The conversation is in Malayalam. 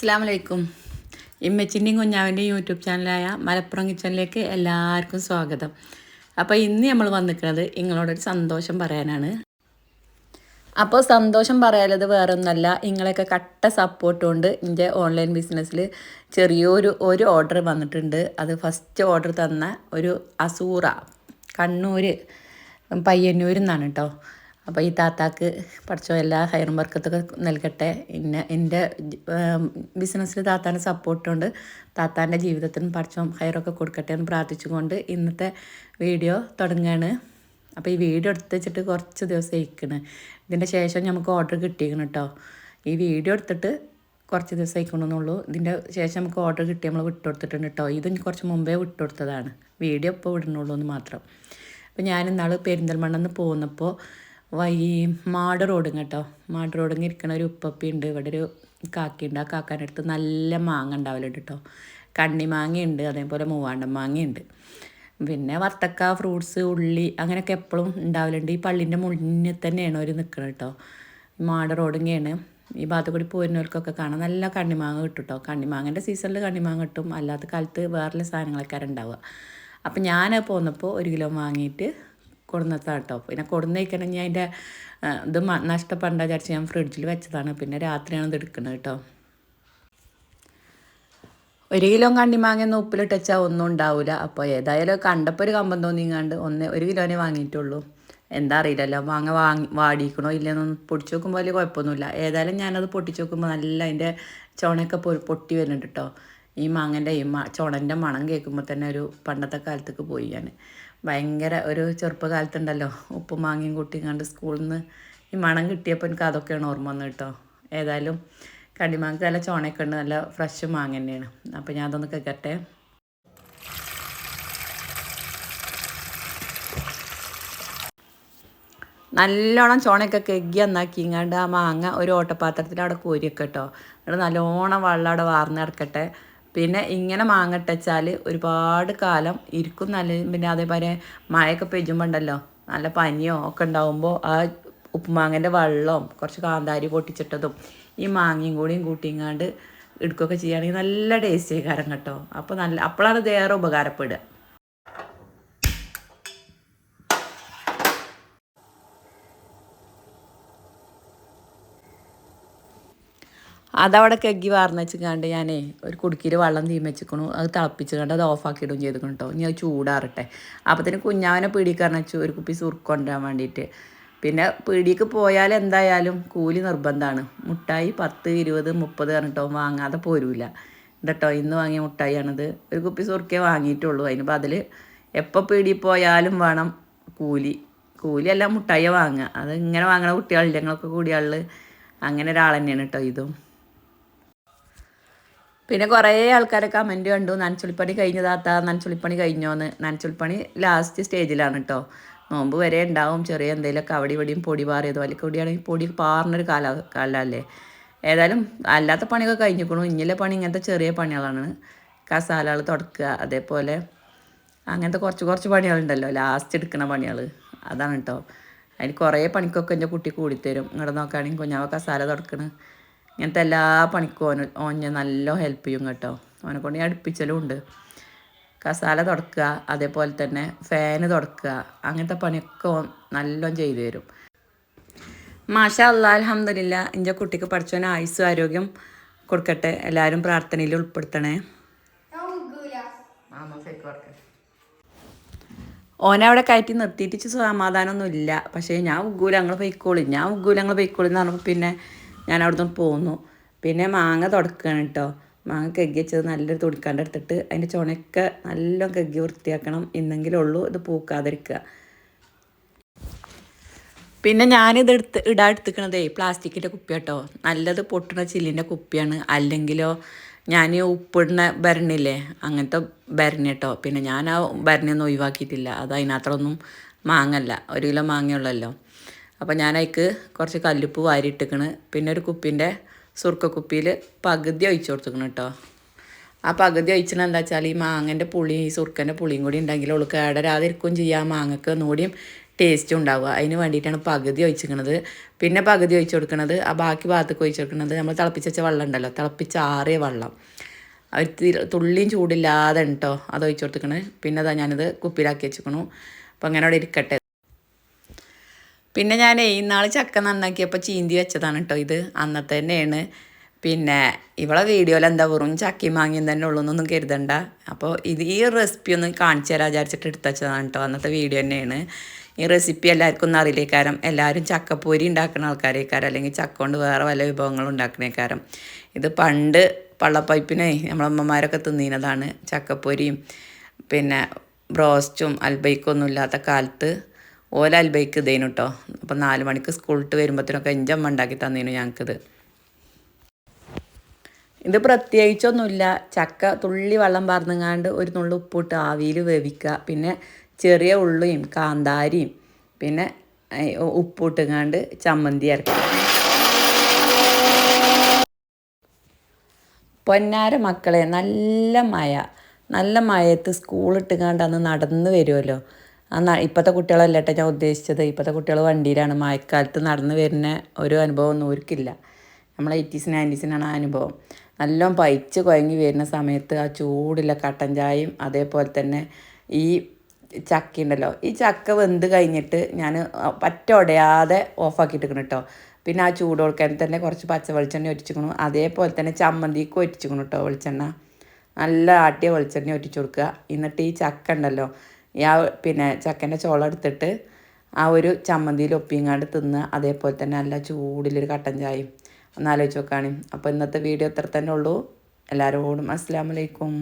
അസ്സാം വലൈക്കും ഇമ്മച്ചിന്റെയും കുഞ്ഞാവിന്റെയും യൂട്യൂബ് ചാനലായ മലപ്പുറം കിച്ചണിലേക്ക് എല്ലാവർക്കും സ്വാഗതം. അപ്പോൾ ഇന്ന് നമ്മൾ വന്നിരിക്കുന്നത് നിങ്ങളോടൊരു സന്തോഷം പറയാനാണ്. അപ്പോൾ സന്തോഷം പറയാലത് വേറെ ഒന്നല്ല നിങ്ങളെയൊക്കെ കട്ട സപ്പോർട്ട് കൊണ്ട് എന്റെ ഓൺലൈൻ ബിസിനസ്സിൽ ചെറിയൊരു ഒരു ഓർഡർ വന്നിട്ടുണ്ട്. അത് ഫസ്റ്റ് ഓർഡർ തന്ന ഒരു അസൂറ കണ്ണൂർ പയ്യന്നൂരിൽ നിന്നാണ് കേട്ടോ അപ്പോൾ ഈ താത്താക്ക് പഠിച്ചോ എല്ലാ ഹയറും വർക്കത്തൊക്കെ നൽകട്ടെ. പിന്നെ എന്റെ ബിസിനസ്സിൽ താത്താന്റെ സപ്പോർട്ടുണ്ട് താത്താന്റെ ജീവിതത്തിനും പഠിച്ചോ ഹയറൊക്കെ കൊടുക്കട്ടെ എന്ന് പ്രാർത്ഥിച്ചുകൊണ്ട് ഇന്നത്തെ വീഡിയോ തുടങ്ങുകയാണ് അപ്പോൾ ഈ വീഡിയോ എടുത്ത് വെച്ചിട്ട് കുറച്ച് ദിവസം ഇരിക്കണ്. ഇതിന്റെ ശേഷം നമുക്ക് ഓർഡർ കിട്ടിയിരിക്കണം കേട്ടോ ഈ വീഡിയോ എടുത്തിട്ട് കുറച്ച് ദിവസം ഇരിക്കണമെന്നുള്ളൂ ഇതിന്റെ ശേഷം നമുക്ക് ഓർഡർ കിട്ടി നമ്മൾ വിട്ടുകൊടുത്തിട്ടുണ്ട് കേട്ടോ ഇത് കുറച്ച് മുമ്പേ വിട്ടുകൊടുത്തതാണ് വീഡിയോ ഇപ്പോൾ വിടണുള്ളൂ എന്ന് മാത്രം. അപ്പോൾ ഞാൻ പെരിന്തൽമണ്ണെന്ന് പോകുന്നപ്പോൾ വൈ മാട് റോഡും കേട്ടോ. മാട് റോഡിങ് ഇരിക്കണ ഒരു ഉപ്പപ്പി ഉണ്ട്. ഇവിടെ ഒരു കാക്കയുണ്ട് ആ കാക്കാന്റെ അടുത്ത് നല്ല മാങ്ങ ഉണ്ടാവലുണ്ട് കേട്ടോ. കണ്ണിമാങ്ങയുണ്ട് അതേപോലെ മൂവാണ്ടൻ മാങ്ങയുണ്ട് പിന്നെ വത്തക്ക ഫ്രൂട്ട്സ് ഉള്ളി അങ്ങനെയൊക്കെ എപ്പോഴും ഉണ്ടാവലുണ്ട്. ഈ പള്ളിന്റെ മുന്നിൽ തന്നെയാണ് അവർ നിൽക്കുന്നത് കേട്ടോ. മാട് റോഡിങ്ങയാണ് ഈ ഭാഗത്ത് കൂടി പോരുന്നവർക്കൊക്കെ കാണാം നല്ല കണ്ണിമാങ്ങ കിട്ടും കേട്ടോ. കണ്ണിമാങ്ങന്റെ സീസണിൽ കണ്ണിമാങ്ങ കിട്ടും. അല്ലാത്ത കാലത്ത് വേറെ സാധനങ്ങളൊക്കെ ഉണ്ടാവുക. അപ്പം ഞാൻ പോന്നപ്പോൾ ഒരു കിലോ വാങ്ങിയിട്ട് കൊടുന്നതാണ് കേട്ടോ പിന്നെ കൊടുന്നേക്കണമെങ്കിൽ അതിന്റെ ഇത് നഷ്ടപ്പെടേണ്ട വിചാരിച്ച് ഞാൻ ഫ്രിഡ്ജിൽ വെച്ചതാണ്. പിന്നെ രാത്രിയാണ് ഇത് എടുക്കുന്നത് കേട്ടോ. ഒരു കിലോ കണ്ണിമാങ്ങ ഉപ്പിലിട്ട് വെച്ചാൽ ഒന്നും ഉണ്ടാവില്ല അപ്പോൾ ഏതായാലും കണ്ടപ്പോൾ ഒരു കമ്പം തോന്നിങ്ങാണ്ട് ഒന്ന് ഒരു കിലോനെ വാങ്ങിയിട്ടുള്ളൂ. എന്താ അറിയില്ലല്ലോ. മാങ്ങ വാങ്ങി വാടിക്കണോ ഇല്ലെന്നൊന്നും പൊടിച്ച് നോക്കുമ്പോൾ വലിയ കുഴപ്പമൊന്നുമില്ല. ഏതായാലും ഞാനത് പൊട്ടിച്ച് നോക്കുമ്പോൾ നല്ല അതിന്റെ ചുണയൊക്കെ പൊട്ടി വരുന്നുണ്ട് കേട്ടോ. ഈ മാങ്ങന്റെ ഈ ചുണന്റെ മണം കേൾക്കുമ്പോൾ തന്നെ ഒരു പണ്ടത്തെ കാലത്തേക്ക് പോയി ഞാൻ ഭയങ്കര ഒരു ചെറുപ്പകാലത്തുണ്ടല്ലോ. ഉപ്പും മാങ്ങയും കണ്ട് സ്കൂളിൽ നിന്ന് ഈ മണം കിട്ടിയപ്പോൾ എനിക്ക് അതൊക്കെയാണ് ഓർമ്മ വന്നത് കേട്ടോ. ഏതായാലും കണ്ണിമാങ്ങ നല്ല ചോണയൊക്കെ ഉണ്ട് നല്ല ഫ്രഷ് മാങ്ങ തന്നെയാണ്. അപ്പോൾ ഞാൻ അതൊന്ന് കേൾക്കട്ടെ നല്ലോണം ചോണയൊക്കെ കെഗി എന്നാക്കിങ്ങാണ്ട് ആ മാങ്ങ ഒരു ഓട്ടപാത്രത്തിൽ അവിടെ കോരിയൊക്കെ കേട്ടോ. അവിടെ നല്ലോണം വെള്ളം അവിടെ വാർന്ന് കിടക്കട്ടെ പിന്നെ ഇങ്ങനെ മാങ്ങട്ടച്ചാൽ ഒരുപാട് കാലം ഇരിക്കും നല്ല പിന്നെ അതേപോലെ മഴയൊക്കെ പെയ്യുമ്പോൾ ഉണ്ടല്ലോ നല്ല പനിയോ ഒക്കെ ഉണ്ടാവുമ്പോൾ ആ ഉപ്പുമാങ്ങന്റെ വെള്ളവും കുറച്ച് കാന്താരി പൊട്ടിച്ചിട്ടതും ഈ മാങ്ങയും കൂടിയും കൂട്ടിങ്ങാണ്ട് എടുക്കുകയൊക്കെ ചെയ്യുകയാണെങ്കിൽ നല്ല ടേസ്റ്റ് കാരം കേട്ടോ. അപ്പോൾ നല്ല അപ്പോഴാണ് ഏറെ ഉപകാരപ്പെടുക. അതവിടെ കെഗ്ഗി വാർന്ന് കണ്ട് ഞാനേ ഒരു കുടുക്കിയിൽ വെള്ളം തീം വെച്ചിക്കണു. അത് തിളപ്പിച്ച് കണ്ട് അത് ഓഫാക്കിയിടും ചെയ്തിക്കണം കേട്ടോ ഇനി അത് ചൂടാറട്ടെ. അപ്പത്തിന് കുഞ്ഞാവനെ പീടിക്കാരൻ വെച്ചു ഒരു കുപ്പി സുർക്ക് കൊണ്ടുവരാൻ വേണ്ടിയിട്ട് പിന്നെ പീടിക്ക് പോയാൽ എന്തായാലും കൂലി നിർബന്ധമാണ് മുട്ടായി പത്ത് ഇരുപത് മുപ്പത് പറഞ്ഞിട്ടോ വാങ്ങാതെ പോരൂല. കേട്ടോ ഇന്ന് വാങ്ങിയ മുട്ടായിയാണിത്. ഒരു കുപ്പി സുർക്കേ വാങ്ങിയിട്ടുള്ളൂ. അതിന് അതിൽ എപ്പോൾ പീടി പോയാലും വേണം കൂലി. കൂലിയല്ല മുട്ടായി വാങ്ങുക. അത് ഇങ്ങനെ വാങ്ങണ കുട്ടികളില്ല? ഞങ്ങളൊക്കെ കൂടിയാളിൽ അങ്ങനെ ഒരാൾ തന്നെയാണ് കേട്ടോ ഇതും. പിന്നെ കുറേ ആൾക്കാരെ കമന്റ് കണ്ടു. നനച്ചുളിപ്പണി കഴിഞ്ഞതാത്ത നനച്ചുളിപ്പണി കഴിഞ്ഞോന്ന്. നനച്ചുളിപ്പണി ലാസ്റ്റ് സ്റ്റേജിലാണ് കേട്ടോ നോമ്പ് വരെ ഉണ്ടാവും ചെറിയ എന്തെങ്കിലുമൊക്കെ അവിടെ ഇവിടെയും പൊടി പാറിയത്. അല്ലെങ്കിൽ കൂടിയാണെങ്കിൽ പൊടി പാറിനൊരു കാല കാലല്ലേ. ഏതായാലും അല്ലാത്ത പണിയൊക്കെ കഴിഞ്ഞിക്കണു. ഇഞ്ഞിലെ പണി ഇങ്ങനത്തെ ചെറിയ പണികളാണ്. കസാലകൾ തുടക്കുക അതേപോലെ അങ്ങനത്തെ കുറച്ച് കുറച്ച് പണികളുണ്ടല്ലോ. ലാസ്റ്റ് എടുക്കുന്ന പണികൾ അതാണ് കേട്ടോ അതിന് കുറേ പണിക്കൊക്കെ എന്റെ കുട്ടി കൂടിത്തരും. ഇങ്ങോട്ട് നോക്കുകയാണെങ്കിൽ കുഞ്ഞാവ കസാല തുടക്കണ്. ഇങ്ങനത്തെ എല്ലാ പണിക്കും ഓന് ഞാൻ നല്ല ഹെൽപ്പ് ചെയ്യും കേട്ടോ. ഓനെ കൊണ്ട് ഞാൻ അടുപ്പിച്ചലും ഉണ്ട്. കസാല തുടക്കുക അതേപോലെ തന്നെ ഫാന് തുടക്കുക അങ്ങനത്തെ പണിയൊക്കെ ഓൻ നല്ലോണം ചെയ്തു തരും. മാഷ അല്ലാ അലഹമില്ല എന്റെ കുട്ടിക്ക് പഠിച്ചവന് ആയുസ്സും ആരോഗ്യം കൊടുക്കട്ടെ. എല്ലാവരും പ്രാർത്ഥനയിൽ ഉൾപ്പെടുത്തണേ. ഓനവിടെ അവിടെ കയറ്റി നിർത്തിയിട്ട് സമാധാനമൊന്നുമില്ല. പക്ഷേ ഞാൻ ഉഗ്ഗൂല ഞങ്ങൾ പൊയ്ക്കോളി. ഞാൻ ഉഗ്ഗൂല ഞങ്ങൾ പൊയ്ക്കോളി എന്ന് പറഞ്ഞപ്പോൾ പിന്നെ ഞാൻ അവിടെ നിന്ന് പോന്നു. പിന്നെ മാങ്ങ തുടക്കുകയാണ് കേട്ടോ മാങ്ങ കെഗ്ഗി വെച്ചത് നല്ലൊരു തുടിക്കാണ്ട് എടുത്തിട്ട് അതിന്റെ ചുണയൊക്കെ നല്ല കെഗ്ഗി വൃത്തിയാക്കണം എന്നെങ്കിലേ ഉള്ളൂ ഇത് പൂക്കാതിരിക്കുക. പിന്നെ ഞാനിത് എടുത്ത് ഇടാൻ എടുത്തിക്കണതേ പ്ലാസ്റ്റിക്കിന്റെ കുപ്പി കേട്ടോ നല്ലത് പൊട്ടുന്ന ചില്ലിന്റെ കുപ്പിയാണ്. അല്ലെങ്കിലോ ഞാൻ ഉപ്പിടുന്ന ഭരണില്ലേ അങ്ങനത്തെ ഭരണി കേട്ടോ പിന്നെ ഞാൻ ആ ഭരണിയൊന്നും ഒഴിവാക്കിയിട്ടില്ല. അത് അതിനകത്തൊന്നും മാങ്ങല്ല ഒരു കിലോ മാങ്ങയുള്ളല്ലോ അപ്പോൾ ഞാൻ അതിക്ക് കുറച്ച് കല്ലുപ്പ് വാരിയിട്ടിക്കണ്. പിന്നെ ഒരു കുപ്പിന്റെ സുർക്ക കുപ്പിയിൽ പകുതി ഒഴിച്ചു കൊടുത്തിക്കണം കേട്ടോ ആ പകുതി ഒഴിച്ചത് എന്താ വെച്ചാൽ ഈ മാങ്ങന്റെ പുളിയും ഈ സുർക്കന്റെ പുളിയും കൂടി ഉണ്ടെങ്കിൽ ഉള്ളു കേടരാതിരിക്കുകയും ചെയ്യാം. മാങ്ങക്ക് ഒന്നുകൂടിയും ടേസ്റ്റ് ഉണ്ടാവുക. അതിന് വേണ്ടിയിട്ടാണ് പകുതി ഒഴിച്ചിരിക്കുന്നത് പിന്നെ പകുതി ഒഴിച്ചു കൊടുക്കുന്നത് ആ ബാക്കി ഭാഗത്തേക്ക് ഒഴിച്ചു കൊടുക്കുന്നത് നമ്മൾ തിളപ്പിച്ച് വെച്ച വെള്ളം ഉണ്ടല്ലോ തിളപ്പിച്ച് ആറിയ വെള്ളം അവർ തുള്ളിയും ചൂടില്ലാതെ കേട്ടോ അത് ഒഴിച്ചു കൊടുത്തിക്കണ്. പിന്നെ അതാ ഞാനിത് കുപ്പിയിലാക്കി വെച്ചിക്കണു അപ്പോൾ അങ്ങനെ അവിടെ ഇരിക്കട്ടെ. പിന്നെ ഞാൻ ഇന്നാൾ ചക്ക നന്നാക്കിയപ്പോൾ ചീന്തി വെച്ചതാണ് കേട്ടോ ഇത്. അന്നത്തെ തന്നെയാണ്. പിന്നെ ഇവളെ വീഡിയോയിൽ എന്താ വെറും ചക്കയും മാങ്ങിയും തന്നെ ഉള്ളൂ എന്നൊന്നും കരുതണ്ട. അപ്പോൾ ഇത് ഈ റെസിപ്പി ഒന്ന് കാണിച്ചു തരാൻ വിചാരിച്ചിട്ട് എടുത്ത് വെച്ചതാണ് കേട്ടോ അന്നത്തെ വീഡിയോ തന്നെയാണ്. ഈ റെസിപ്പി എല്ലാവർക്കും ഒന്നും അറിയില്ലേക്കാരം എല്ലാവരും ചക്കപ്പൂരി ഉണ്ടാക്കുന്ന ആൾക്കാരേക്കാരം അല്ലെങ്കിൽ ചക്ക കൊണ്ട് വേറെ വല്ല വിഭവങ്ങളും ഉണ്ടാക്കണേക്കാരം ഇത് പണ്ട് പള്ളപ്പൈപ്പിനെ നമ്മളമ്മമാരൊക്കെ തിന്നീനതാണ് ചക്കപ്പൂരിയും. പിന്നെ ബ്രോസ്റ്റും അൽബൈക്കൊന്നും ഇല്ലാത്ത കാലത്ത് ഓല അൽബൈക്ക് ഇതേനു കേട്ടോ അപ്പം നാല് മണിക്ക് സ്കൂളിട്ട് വരുമ്പോഴത്തേനൊക്കെ എഞ്ചമ്മ ഉണ്ടാക്കി തന്നേനു ഞങ്ങൾക്കിത് ഇത് പ്രത്യേകിച്ചൊന്നുമില്ല. ചക്ക തുള്ളി വെള്ളം പറന്നുങ്ങാണ്ട് ഒരു നുള്ളു ഉപ്പിട്ട് ആവിയിൽ വേവിക്കുക. പിന്നെ ചെറിയ ഉള്ളിയും കാന്താരിയും പിന്നെ ഉപ്പിട്ടുങ്ങാണ്ട് ചമ്മന്തി അരക്കുക. പൊന്നാര മക്കളെ നല്ല മഴ. നല്ല മഴയത്ത് സ്കൂളിട്ടുകാണ്ട് അന്ന് നടന്ന് വരുമല്ലോ ഇപ്പോഴത്തെ കുട്ടികളല്ല കേട്ടോ ഞാൻ ഉദ്ദേശിച്ചത്. ഇപ്പോഴത്തെ കുട്ടികൾ വണ്ടിയിലാണ്. മഴക്കാലത്ത് നടന്ന് വരുന്ന ഒരു അനുഭവം ഒന്നും അവർക്കില്ല നമ്മൾ എയ്റ്റീസ് നയന്റീസിനാണ് ആ അനുഭവം. നല്ലോണം പയിച്ച് കുഴങ്ങി വരുന്ന സമയത്ത് ആ ചൂടുള്ള കട്ടൻ ചായയും അതേപോലെ തന്നെ ഈ ചക്ക ഉണ്ടല്ലോ ഈ ചക്ക വെന്ത് കഴിഞ്ഞിട്ട് ഞാൻ പറ്റ ഉടയാതെ ഓഫാക്കിയിട്ടിരിക്കണം കേട്ടോ പിന്നെ ആ ചൂട് കൊടുക്കാൻ തന്നെ കുറച്ച് പച്ച വെളിച്ചെണ്ണ ഒറ്റിച്ചിക്കണു അതേപോലെ തന്നെ ചമ്മന്തിക്ക് ഒറ്റിച്ചിക്കണു കേട്ടോ വെളിച്ചെണ്ണ. നല്ല ആട്ടിയ വെളിച്ചെണ്ണ ഒറ്റിച്ചു കൊടുക്കുക. എന്നിട്ട് ഈ ചക്ക ഉണ്ടല്ലോ ആ പിന്നെ ചക്കന്റെ ചോളം എടുത്തിട്ട് ആ ഒരു ചമ്മന്തിയിൽ ഒപ്പിങ്ങാണ്ട് തിന്ന് അതേപോലെ തന്നെ നല്ല ചൂടിലൊരു കട്ടൻ ചായയും ഒന്ന് ആലോചിച്ച് നോക്കുകയാണ് അപ്പോൾ ഇന്നത്തെ വീഡിയോ ഇത്ര തന്നെ ഉള്ളൂ. എല്ലാവരോടും അസ്സാം വലൈക്കും